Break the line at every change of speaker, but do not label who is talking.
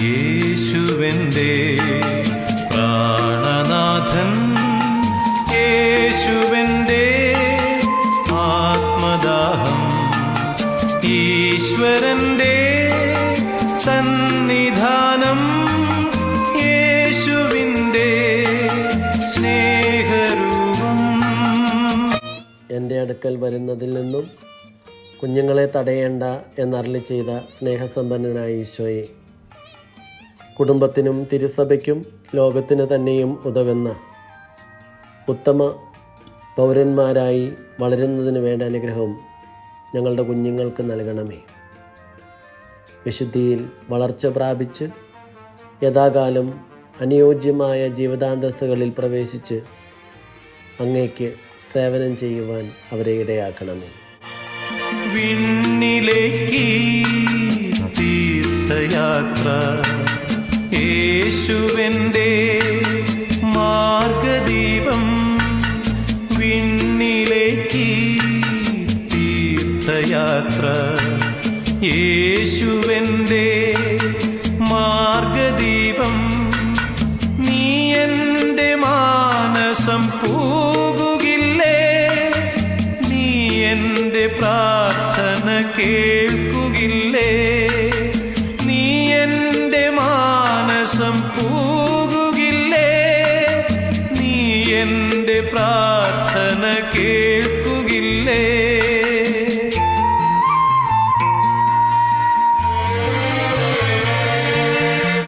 യേശുവെന്റെ പ്രാണനാഥൻ യേശുവെന്റെ ആത്മദാഹം ഈശ്വരന്റെ സന്നിധാനം യേശുവിന്റെ സ്നേഹരൂപം.
എന്റെ അടുക്കൽ വരുന്നതിൽ നിന്നും കുഞ്ഞുങ്ങളെ തടയേണ്ട എന്നരളി ചെയ്ത സ്നേഹസമ്പന്നനായ ഈശോയെ കുടുംബത്തിനും തിരുസഭയ്ക്കും ലോകത്തിന് തന്നെയും ഉതകുന്ന ഉത്തമ പൗരന്മാരായി വളരുന്നതിന് വേണ്ട അനുഗ്രഹവും ഞങ്ങളുടെ കുഞ്ഞുങ്ങൾക്ക് നൽകണമേ. വിശുദ്ധിയിൽ വളർച്ച പ്രാപിച്ച് യഥാകാലം അനുയോജ്യമായ ജീവിതാന്തസ്സുകളിൽ പ്രവേശിച്ച് അങ്ങേക്ക് സേവനം ചെയ്യുവാൻ അവരെ ഇടയാക്കണമേ.
വിണ്ണിലേക്ക് തീർത്ഥയാത്ര യേശുവന്റെ മാർഗദീപം വിണ്ണിലേക്ക് തീർത്ഥയാത്ര. യേശുവന്റെ മാർഗദീപം നീ എന്റെ മാനസം പൂകുകില്ലേ? നീ എന്റെ പ്രാർത്ഥന കേൾക്കുകില്ലേ? പ്രാർത്ഥന കേൾക്കുകില്ലേ?